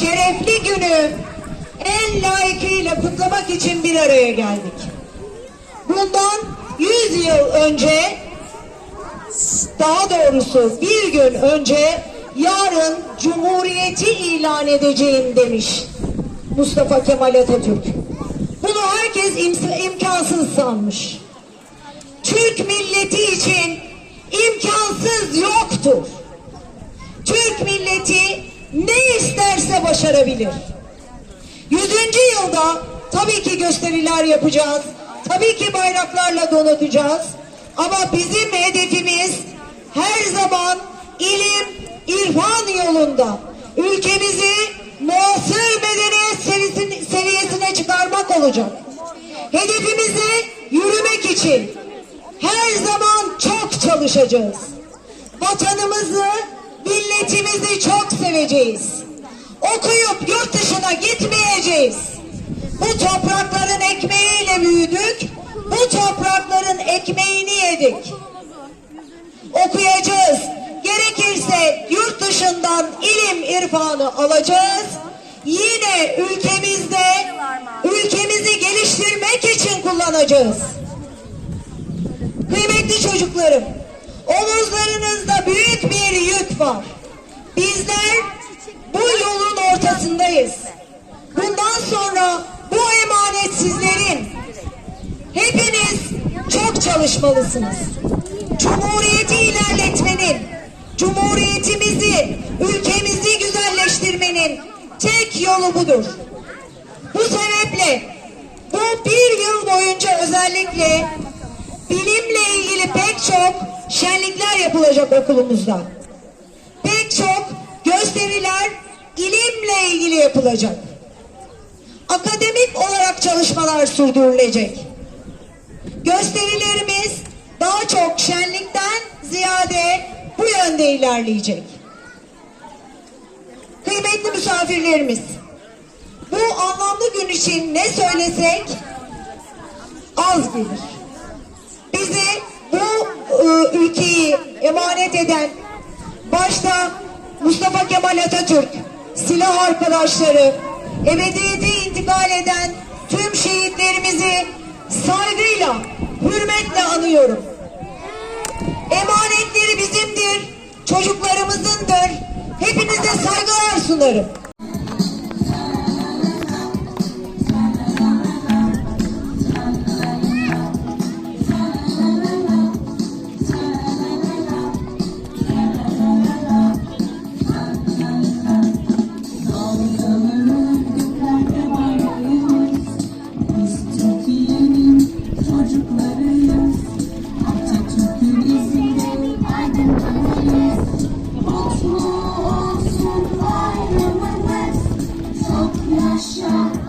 şerefli günü en layıkıyla kutlamak için bir araya geldik. Bundan 100 yıl önce daha doğrusu bir gün önce yarın Cumhuriyeti ilan edeceğim demiş Mustafa Kemal Atatürk. Bunu herkes im- imkansız sanmış. Türk milleti için imkansız yoktur. Türk milleti ne isterse başarabilir. Yüzüncü yılda tabii ki gösteriler yapacağız. Tabii ki bayraklarla donatacağız. Ama bizim hedefimiz her zaman ilim, irfan yolunda ülkemizi muasır medeniyet seviyesine, çıkarmak olacak. Hedefimize yürümek için her zaman çok çalışacağız. Vatanımızı, milletimizi çok seveceğiz. Okuyup yurt dışına gitmeyeceğiz. Bu toprakların ekmeğiyle büyüdük. Bu toprakların ekmeğini yedik. Okuyacağız. Gerekirse yurt dışından ilim irfanı alacağız. Yine ülkemizde ülkemizi geliştirmek için kullanacağız. Kıymetli çocuklarım, omuzlarınızda büyük bir yük var. Bizler bu yolun ortasındayız. Bundan sonra bu emanet sizlerin. Hepiniz çok çalışmalısınız. Cumhuriyeti ilerletmenin, cumhuriyetimizi, ülkemizi güzelleştirmenin tek yolu budur. Bu sebeple bu bir yıl boyunca özellikle bilimle ilgili pek çok şenlikler yapılacak okulumuzda. Gösteriler ilimle ilgili yapılacak. Akademik olarak çalışmalar sürdürülecek. Gösterilerimiz daha çok şenlikten ziyade bu yönde ilerleyecek. Kıymetli misafirlerimiz, bu anlamlı gün için ne söylesek az gelir. Bizi bu e, ülkeyi emanet eden başta Mustafa Kemal Atatürk, silah arkadaşları, ebediyete intikal eden tüm şehitlerimizi saygıyla, hürmetle anıyorum. Emanetleri bizimdir, çocuklarımızındır. Hepinize saygılar sunarım. Çok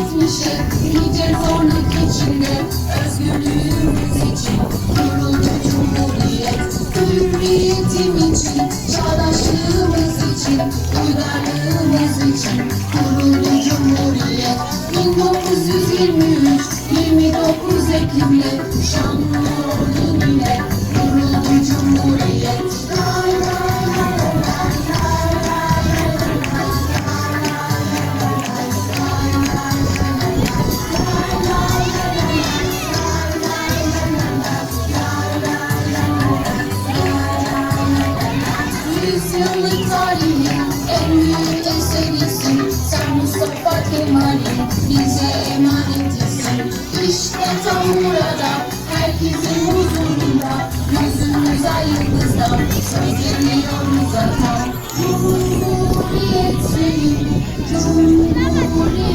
Yetmişe nice zorluk içinde Özgürlüğümüz için. Kuruldu cumhuriyet Hürriyetim için, çağdaşlığımız için Uygarlığımız için. Kuruldu cumhuriyet 1923 29 Ekim'de Yüzyıllık tarihin en büyük eserisin Sen Mustafa Kemal'in bize emanetisin İşte tam burada herkesin huzurunda Gözümüz ay yıldızda Sözleniyoruz ata Cumhuriyet senin Cumhuriyet